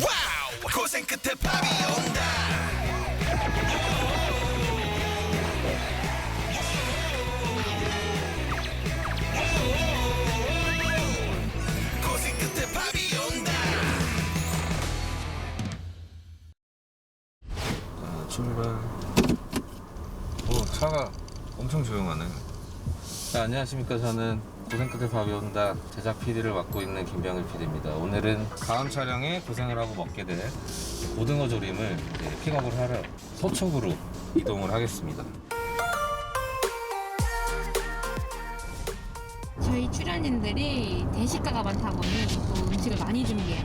와우 고생 끝에 밥이 온다 고생 끝에 밥이 온다 자, 출발. 오, 차가 엄청 조용하네. 자, 안녕하십니까. 저는 고생 끝에 밥이 온다 제작 PD를 맡고 있는 김병일 PD입니다. 오늘은 다음 촬영에 고생을 하고 먹게 될 고등어 조림을 이제 픽업을 하러 서초구로 이동을 하겠습니다. 저희 출연진들이 대식가가 많다 보니 또 음식을 많이 준비해요.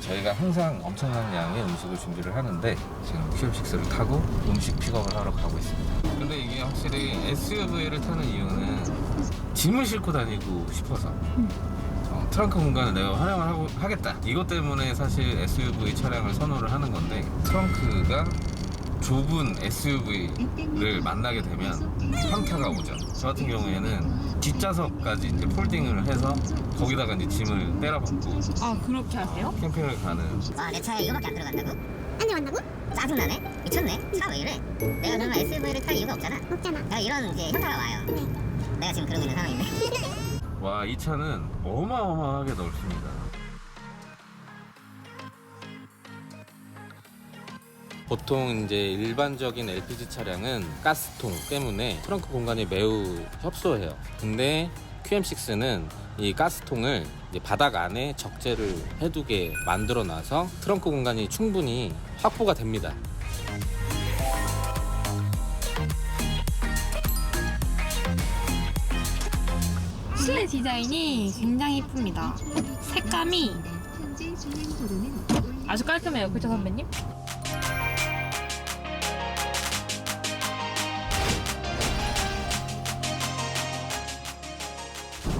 저희가 항상 엄청난 양의 음식을 준비를 하는데 지금 QM6를 타고 음식 픽업을 하러 가고 있습니다. 근데 이게 확실히 SUV를 타는 이유는 짐을 싣고 다니고 싶어서 어, 트렁크 공간을 내가 활용을 하고, 하겠다. 이것 때문에 사실 SUV 차량을 선호를 하는 건데 트렁크가 좁은 SUV를 만나게 되면 현타가 오죠. 저 같은 경우에는 뒷좌석까지 이제 폴딩을 해서 거기다가 이제 짐을 때려박고 아 그렇게 하세요? 캠핑을 가는 와 내 차에 이거밖에 안 들어간다고? 안 들어간다고? 짜증나네? 미쳤네? 차 왜 이래? 내가 그러면 SUV를 탈 이유가 없잖아 없잖아 내가 이런 이제 현타가 와요 내가 지금 그러고 있는 상황인데 와 이 차는 어마어마하게 넓습니다. 보통 이제 일반적인 LPG 차량은 가스통 때문에 트렁크 공간이 매우 협소해요. 근데 QM6는 이 가스통을 이제 바닥 안에 적재를 해두게 만들어 놔서 트렁크 공간이 충분히 확보가 됩니다 실내 디자인이 굉장히 이쁩니다. 색감이 아주 깔끔해요. 그죠 선배님?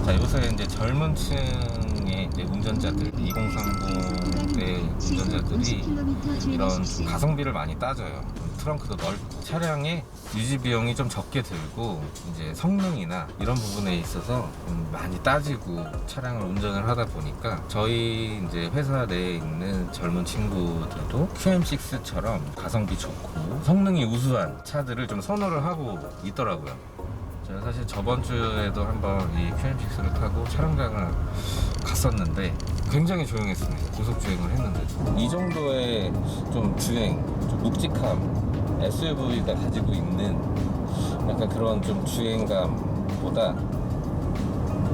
자 요새 이제 젊은 층의 이제 운전자들 2030대 운전자들이 이런 좀 가성비를 많이 따져요. 트렁크도 넓고 차량의 유지 비용이 좀 적게 들고 이제 성능이나 이런 부분에 있어서 좀 많이 따지고 차량을 운전을 하다 보니까 저희 이제 회사 내에 있는 젊은 친구들도 QM6처럼 가성비 좋고 성능이 우수한 차들을 좀 선호를 하고 있더라고요 제가 사실 저번 주에도 한번 이 QM6를 타고 촬영장을 갔었는데 굉장히 조용했습니다. 고속 주행을 했는데 이 정도의 좀 주행, 좀 묵직함 SUV가 가지고 있는 약간 그런 좀 주행감보다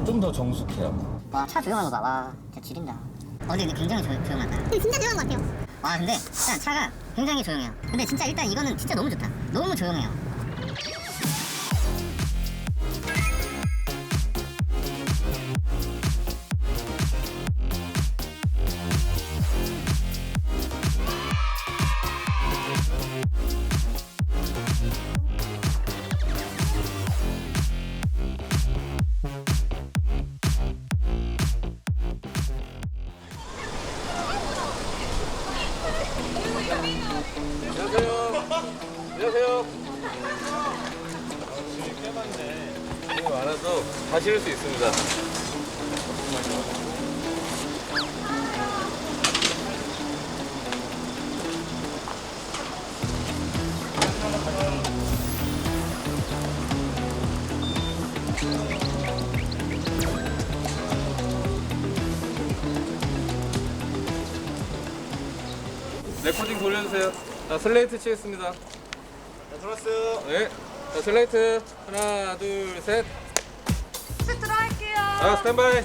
좀 더 정숙해요. 와 차 조용한 거 봐. 와 진짜 지린다. 어 근데 굉장히 조, 조용하다. 근데 진짜 조용한 것 같아요. 와 근데 일단 차가 굉장히 조용해요. 근데 진짜 일단 이거는 진짜 너무 좋다. 너무 조용해요. 안녕하세요. 안녕하세요. 짐이 꽤 많네. 짐이 많아도 다 실을 수 있습니다. 레코딩 돌려주세요. 자, 슬레이트 치겠습니다. 자, 들어왔어요. 네. 자, 슬레이트. 하나, 둘, 셋. 쭉 들어갈게요. 자, 스탠바이.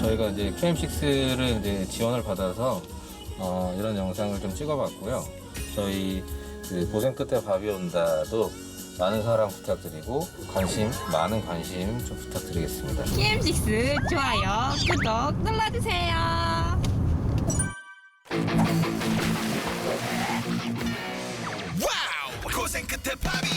저희가 이제 QM6를 이제 지원을 받아서 어, 이런 영상을 좀 찍어봤고요. 저희 그 고생 끝에 밥이 온다도 많은 사랑 부탁드리고 관심 많은 관심 좀 부탁드리겠습니다. TM식스 좋아요 구독 눌러주세요. 와우 고생 끝에 밥이